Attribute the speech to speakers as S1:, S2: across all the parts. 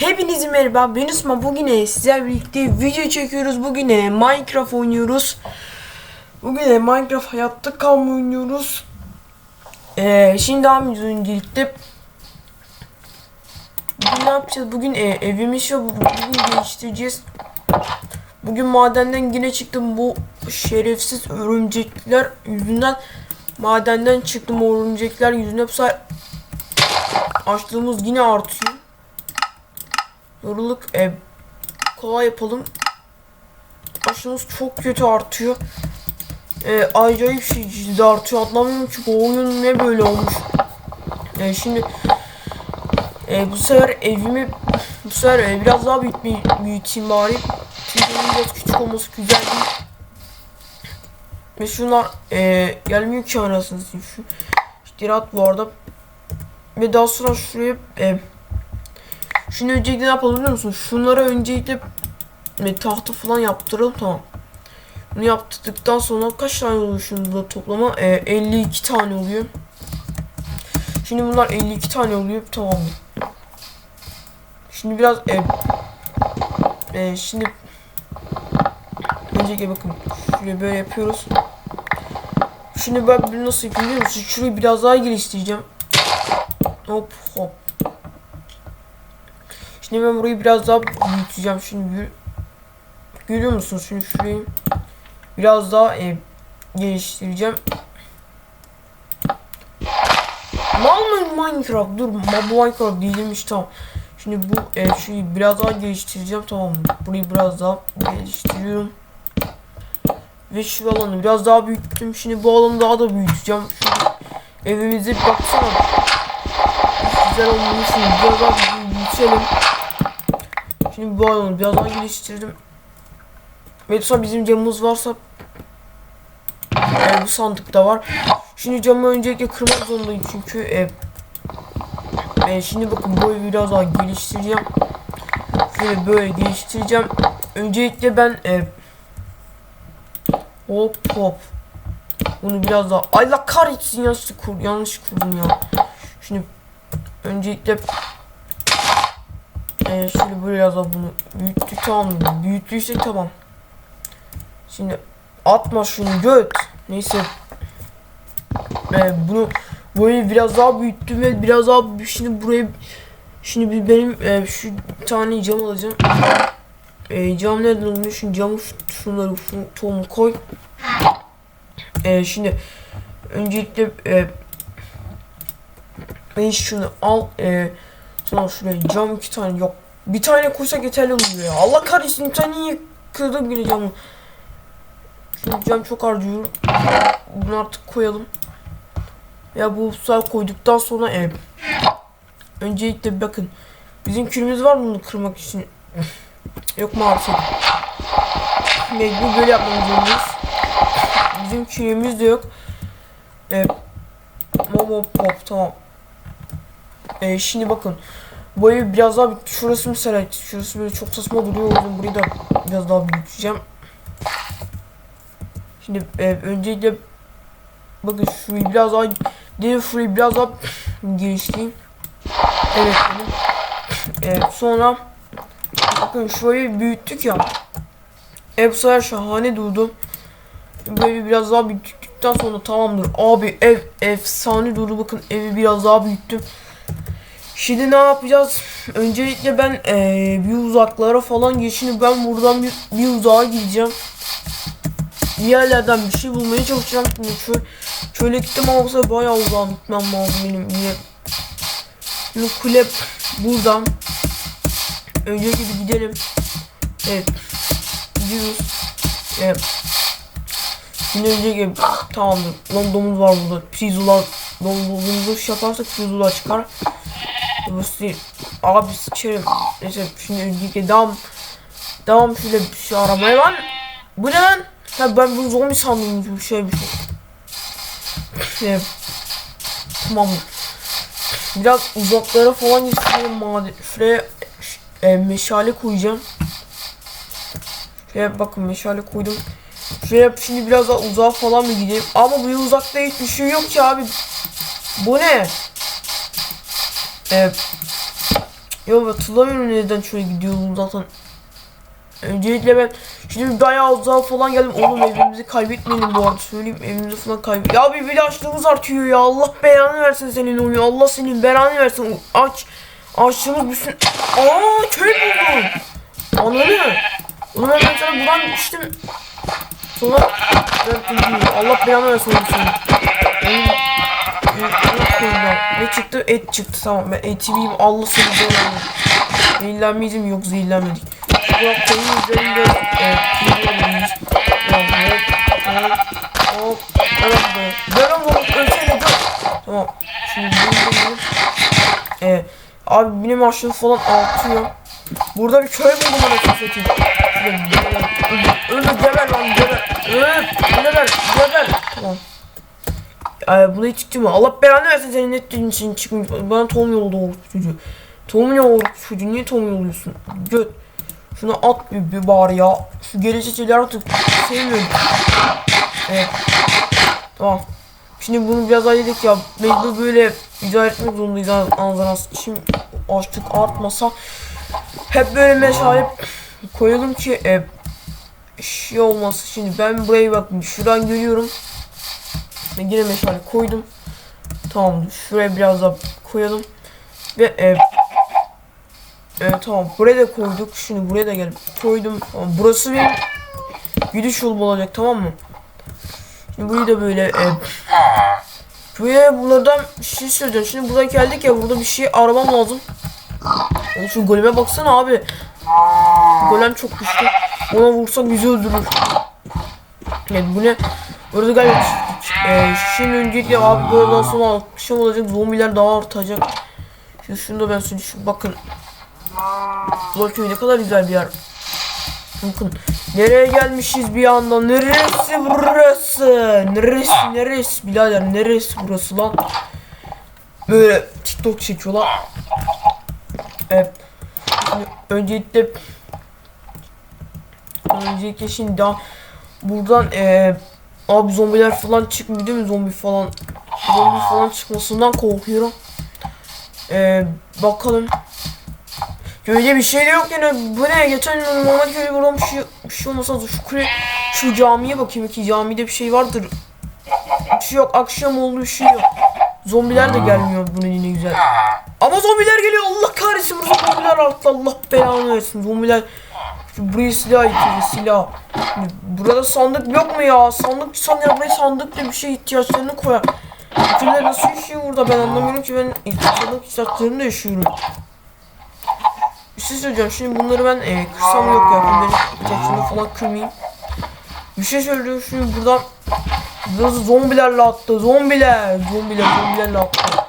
S1: Hepinize merhaba ben Osman bugün e, sizlerle birlikte video çekiyoruz. Bugün e, Minecraft oynuyoruz. Bugün e, Minecraft hayatta kalma oynuyoruz. E, Şimdi ediyoruz öncelikle Bugün ne yapacağız? Bugün e, evimizi bugün değiştireceğiz Bugün madenden yine çıktım. Bu şerefsiz örümcekler yüzünden Madenden çıktım. Örümcekler yüzünden bu Açlığımız yine artıyor Yoruluk e, kolay yapalım. Aşımız çok kötü artıyor. E, acayip şekilde artıyor. Anlamıyorum ki bu oyun ne böyle olmuş. E, şimdi e, bu sefer evimi bu sefer e, biraz daha büyük büyüteyim bari. Çünkü biraz küçük olması güzel değil. Ve şunlar e, gelmiyor ki anasını şu işte bu arada. Ve daha sonra şuraya e, Şimdi öncelikle ne yapalım biliyor musun? Şunlara öncelikle e, tahta falan yaptıralım tamam. Bunu yaptırdıktan sonra kaç tane oluyor şunda toplama? E, 52 tane oluyor. Şimdi bunlar 52 tane oluyor tamam. Şimdi biraz e, e, şimdi öncelikle bakın şuraya böyle yapıyoruz. Şimdi ben bunu nasıl yapayım biliyor musun? Şurayı biraz daha geliştireceğim. Hop hop. Şimdi ben burayı biraz daha büyüteceğim. Şimdi gör- görüyor musunuz? Şimdi şurayı biraz daha e, geliştireceğim. Mal mı Minecraft? Dur bu Minecraft değilmiş tamam. Şimdi bu e, şeyi biraz daha geliştireceğim tamam mı? Burayı biraz daha geliştiriyorum. Ve şu alanı biraz daha büyüttüm. Şimdi bu alanı daha da büyüteceğim. Şu evimizi baksana. Güzel olmuş. Biraz daha büyütelim. Şimdi bu alanı biraz daha geliştirdim. Ve bizim camımız varsa e, bu sandıkta var. Şimdi camı öncelikle kırmak zorundayım çünkü e, e, şimdi bakın boyu biraz daha geliştireceğim. Şöyle böyle geliştireceğim. Öncelikle ben e, hop hop bunu biraz daha ay la kahretsin yanlış kur yanlış kurdum ya. Şimdi öncelikle ee, şöyle biraz daha bunu büyüttük tamam? Büyüttüysek tamam. Şimdi atma şunu göt. Neyse. Ee, bunu böyle biraz daha büyüttüm ve biraz daha şimdi buraya şimdi bir benim e, şu tane cam alacağım. E, cam nereden oluyor? Şimdi camı şunları tohumu koy. E, şimdi öncelikle e, ben şunu al. E, Sonra şuraya cam iki tane yok. Bir tane koysak yeterli oluyor ya. Allah kahretsin bir tane kırdım yine camı. Şimdi cam çok harcıyorum. Bunu artık koyalım. Ya bu sefer koyduktan sonra ev. Öncelikle bakın. Bizim külümüz var mı bunu kırmak için? Yok maalesef. Mecbur böyle yapmamız zorundayız. Bizim külümüz de yok. Evet. Momo pop tamam. Ee, şimdi bakın. Bu evi biraz daha büyük. Şurası mesela şurası böyle çok saçma duruyor. Burayı da biraz daha büyüteceğim. Şimdi e, öncelikle bakın şurayı biraz daha diğer şurayı biraz daha genişleyeyim. Evet benim. Evet sonra bakın şurayı büyüttük ya. Ev sefer şahane durdu. Böyle biraz daha büyüttükten sonra tamamdır. Abi ev efsane durdu. Bakın evi biraz daha büyüttüm. Şimdi ne yapacağız? Öncelikle ben ee, bir uzaklara falan geçinip ben buradan bir, bir uzağa gideceğim. Bir yerlerden bir şey bulmaya çalışacağım. Şimdi şöyle, şöyle gittim sefer bayağı uzağa gitmem lazım benim yine. Şimdi kule buradan. Öncelikle bir gidelim. Evet. Gidiyoruz. Evet. Şimdi öncelikle tamamdır. Lan domuz var burada. Pizular. Domuzu şey yaparsak pizular çıkar. Si abi sıçarım. Neyse şimdi öncelikle devam. Devam şöyle şu aramaya lan. Bu ne lan? Ha ben bu zombi sandım bir şey bir şey. Evet. Tamam. Biraz uzaklara falan gitsin maden. Şuraya e, meşale koyacağım. Şuraya bakın meşale koydum. Şuraya şimdi biraz daha uzağa falan mı gideyim? Ama bu uzakta hiçbir şey yok ki abi. Bu ne? Evet. Yo hatırlamıyorum neden şöyle gidiyordum zaten. Öncelikle ben şimdi bayağı uzağa falan geldim. Oğlum evimizi kaybetmeyelim bu arada. Söyleyeyim evimizi falan kaybet. Ya bir bile açlığımız artıyor ya. Allah belanı versin senin oyunu. Allah senin belanı versin. Aç. Açlığımız bütün. Aa köy buldum. Ananı. Oğlum ben mesela buradan gitmiştim. Sonra ben. Allah belanı versin onu senin. Oyun- oyun koyacağım. Ne çıktı? Et çıktı tamam ben eti yiyeyim Allah seni belanı. Zehirlenmeyeceğim yok zehirlenmedik. Burak koyun üzerinde e. Ya hop hop hop. Evet be. Dön oğlum ölsene dön. Tamam. Şimdi bunu benim. E, abi benim aşırı falan artıyor. Burada bir köy buldum anasını satayım. Öldü, öldü geber lan geber. Öl, geber, geber. Tamam. Ay bunu hiç çıktı mı? Allah belanı versin senin ettiğin için çıkmış. Bana tohum yolda olmuş çocuğu. Tohum yolda çocuğu niye tohum yolluyorsun? Göt. Şunu at bir, bir bari ya. Şu gelecek şeyler artık sevmiyorum. Evet. Tamam. Şimdi bunu biraz daha yedik ya. Mecbur böyle icra etmek zorundayız anladan Şimdi açlık artmasa hep böyle meşale koyalım ki e, şey olmasın. Şimdi ben buraya bakın şuradan görüyorum. Ve yine meşale koydum. Tamam şuraya biraz daha koyalım. Ve e, Evet tamam buraya da koyduk. Şimdi buraya da gelip koydum. Tamam, burası benim gidiş yolum olacak tamam mı? Şimdi burayı da böyle e, buraya buradan bir şey söyleyeceğim. Şimdi buradan geldik ya burada bir şey aramam lazım. Oğlum şu goleme baksana abi. Golem çok güçlü. Ona vursak bizi öldürür. Evet bu ne? Burada galiba e, şimdi öncelikle abi buradan akşam olacak zombiler daha artacak. Şimdi şunu da ben söyleyeyim. Şu bakın köy ne kadar güzel bir yer. Bakın nereye gelmişiz bir anda? Neresi burası? Neresi neresi birader neresi burası lan? Böyle TikTok çekiyorlar. Evet. Şimdi öncelikle öncelikle şimdi daha buradan eee abi zombiler falan çıkmıyor değil mi zombi falan zombi falan çıkmasından korkuyorum. Eee bakalım Öyle bir şey de yok yani bu ne geçen normal köye buradan bir şey, bir şey olmasa şu kule şu camiye bakayım ki camide bir şey vardır. Bir şey yok akşam oldu bir şey yok. Zombiler de gelmiyor bunun yine güzel. Ama zombiler geliyor Allah kahretsin burada zombiler arttı Allah belanı versin zombiler. Buraya silah ihtiyacı silah. Burada sandık yok mu ya? Sandık sanıyor buraya sandık da bir şey ihtiyaçlarını koyar. Kimler nasıl yaşıyor burada ben anlamıyorum ki ben sandık ihtiyaçlarını da yaşıyorum. Bir şey söyleyeceğim. Şimdi bunları ben e, kırsam yok ya. Bunların ihtiyaçlarını falan kırmayayım. Bir şey söyleyeceğim. Şimdi buradan biraz zombilerle attı. Zombiler. Zombiler. Zombilerle attı.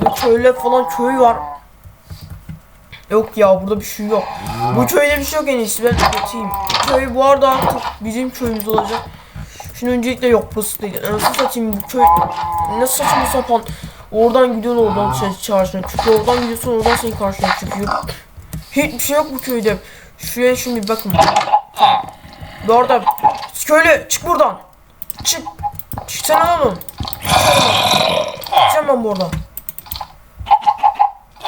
S1: Bu köyler falan köy var. Yok ya burada bir şey yok. Bu köyde bir şey yok en iyisi ben atayım. Köy bu arada artık bizim köyümüz olacak. Şimdi öncelikle yok burası değil. Nasıl satayım bu köy? Ne saçma sapan. Oradan gidiyorsun oradan sen çağrışına çıkıyor. Oradan gidiyorsun oradan senin karşına çıkıyor. Hiçbir şey yok bu köyde. Şuraya şimdi bakın. Bu arada köylü çık buradan. Çık. Çıksana oğlum. Çıksana ben buradan.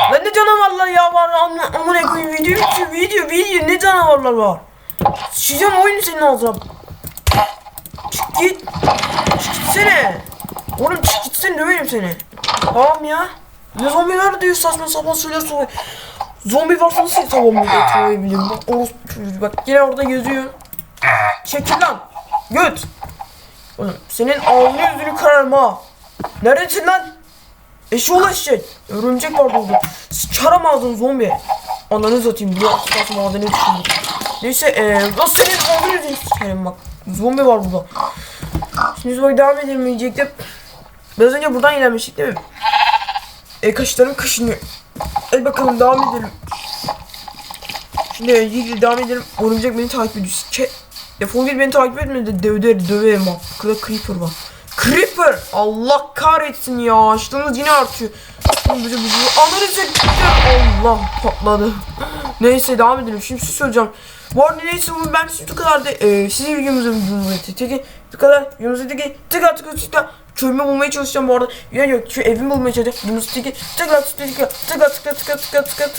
S1: Lan ne canavarlar ya var amına amına koyayım video video video video ne canavarlar var. Sıçacağım oyunu senin ağzına. Çık git. Çık gitsene. Oğlum çık gitsene döverim seni. Tamam ya. Ne zombiler diyor saçma sapan söyler sonra. Zombi varsa nasıl tamam getirebilirim? Bak orospu çocuğu bak yine orada geziyor. Çekil lan. Göt. Oğlum senin ağzını yüzünü kırarım ha. Neredesin lan? Eşi ulaşacak. Örümcek var burada. Sıçarım ağzını zombi. Ananı satayım. Bir atlasın madene düşürdüm. Neyse eee. Lan senin ağzını sikerim bak. Zombi var burada. Şimdi bak devam edelim diyecektim. Biraz önce buradan ilerlemiştik değil mi? E kaşlarım kaşınıyor. Hadi bakalım devam edelim. Şimdi öncelikle devam edelim. Örümcek beni takip ediyor. Ke Defol git beni takip etme de döver döverim bak. Burada creeper var. Creeper. Allah kahretsin ya. Açlığımız yine artıyor. Analiz ettim. Allah patladı. Neyse devam edelim. Şimdi size söyleyeceğim. Bu arada neyse ben bu kadar da e, sizin videomuzun videomuzdaki bu kadar videomuzdaki tekrar tekrar tekrar köyümü bulmaya çalışacağım bu arada. Yani yok şu evimi bulmaya çalışacağım. Videomuzdaki tekrar tekrar tekrar tekrar tekrar tekrar tekrar